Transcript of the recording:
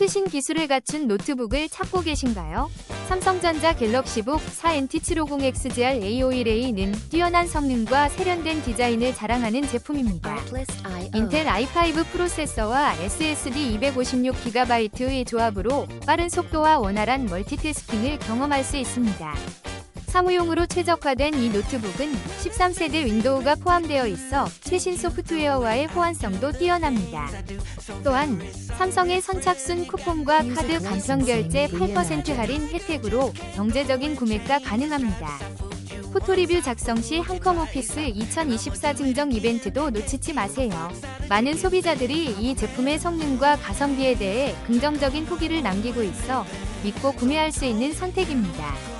최신 기술을 갖춘 노트북을 찾고 계신가요? 삼성전자 갤럭시북 4NT750XGR A51A는 뛰어난 성능과 세련된 디자인을 자랑하는 제품입니다. 인텔 i5 프로세서와 SSD 256GB의 조합으로 빠른 속도와 원활한 멀티태스킹을 경험할 수 있습니다. 사무용으로 최적화된 이 노트북은 13세대 윈도우가 포함되어 있어 최신 소프트웨어와의 호환성도 뛰어납니다. 또한 삼성의 선착순 쿠폰과 카드 간편 결제 8% 할인 혜택으로 경제적인 구매가 가능합니다. 포토리뷰 작성 시 한컴 오피스 2024 증정 이벤트도 놓치지 마세요. 많은 소비자들이 이 제품의 성능과 가성비에 대해 긍정적인 후기를 남기고 있어 믿고 구매할 수 있는 선택입니다.